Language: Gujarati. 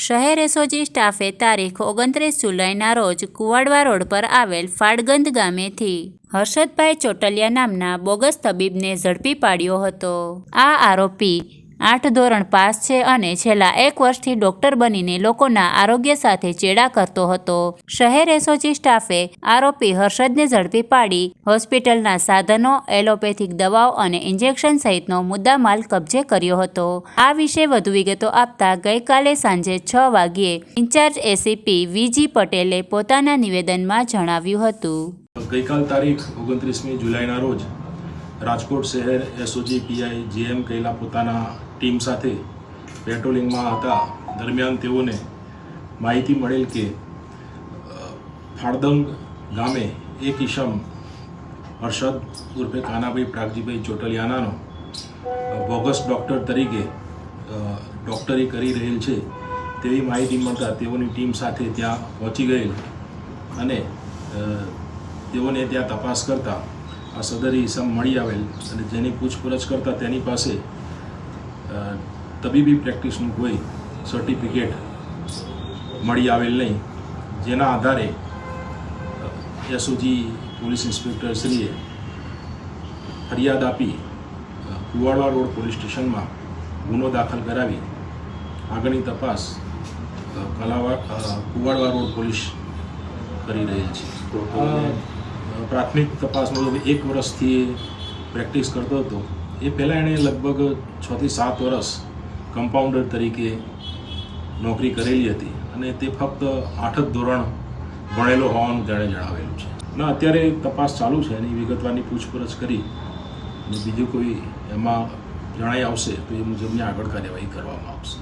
શહેર એસઓજી સ્ટાફે તારીખ ઓગણત્રીસ જુલાઈના રોજ કુવાડવા રોડ પર આવેલ ફાડગંદ ગામેથી હર્ષદભાઈ ચોટલિયા નામના બોગસ તબીબને ઝડપી પાડ્યો હતો. આ આરોપી આઠ ધોરણ પાસ છે અને છેલ્લા એક વર્ષથી ડોક્ટર બનીને લોકોના આરોગ્ય સાથે ચેડા કરતો હતો. શહેર એસઓજી સ્ટાફે આરોપી હર્ષદને ઝડપી પાડી. હોસ્પિટલના સાધનો, એલોપેથિક દવાઓ અને ઇન્જેક્શન સહિતનો મુદ્દામાલ કબજે કર્યો હતો. આ વિશે વધુ વિગતો આપતા ગઈકાલે સાંજે છ વાગ્યે ઇન્ચાર્જ એસીપી વીજી પટેલે પોતાના નિવેદનમાં જણાવ્યું હતું. ગઈકાલ તારીખ ઓગણત્રીસમી જુલાઈના રોજ રાજકોટ શહેર એસઓજી પીઆઈ જીએમ કૈલા પોતાના ટીમ સાથે પેટ્રોલિંગમાં હતા. દરમિયાન તેઓને માહિતી મળેલ કે ફાળદંગ ગામે એક ઈશમ હર્ષદ ઉર્ફે કાનાભાઈ પ્રાગજીભાઈ ચોટલિયાનાનો બોગસ ડૉક્ટર તરીકે ડૉક્ટરી કરી રહેલ છે તેવી માહિતી મળતા તેઓની ટીમ સાથે ત્યાં પહોંચી ગયેલ અને તેઓને ત્યાં તપાસ કરતા આ સદરી ઇસમ મળી આવેલ અને જેની પૂછપરછ કરતાં તેની પાસે તબીબી પ્રેક્ટિસનું કોઈ સર્ટિફિકેટ મળી આવેલ નહીં. જેના આધારે એસઓજી પોલીસ ઇન્સ્પેક્ટર શ્રીએ ફરિયાદ આપી કુવાડવા રોડ પોલીસ સ્ટેશનમાં ગુનો દાખલ કરાવી. આગળની તપાસ કલાવા કુવાડવા રોડ પોલીસ કરી રહેલ છે. પ્રાથમિક તપાસમાં એક વર્ષથી પ્રેક્ટિસ કરતો હતો, એ પહેલાં એણે લગભગ છથી સાત વર્ષ કમ્પાઉન્ડર તરીકે નોકરી કરેલી હતી અને તે ફક્ત આઠ જ ધોરણ ભણેલો હોવાનું તેણે જણાવેલું છે. ના, અત્યારે તપાસ ચાલુ છે, એની વિગતવારની પૂછપરછ કરી અને બીજું કોઈ એમાં જણાઈ આવશે તો એ મુજબની આગળ કાર્યવાહી કરવામાં આવશે.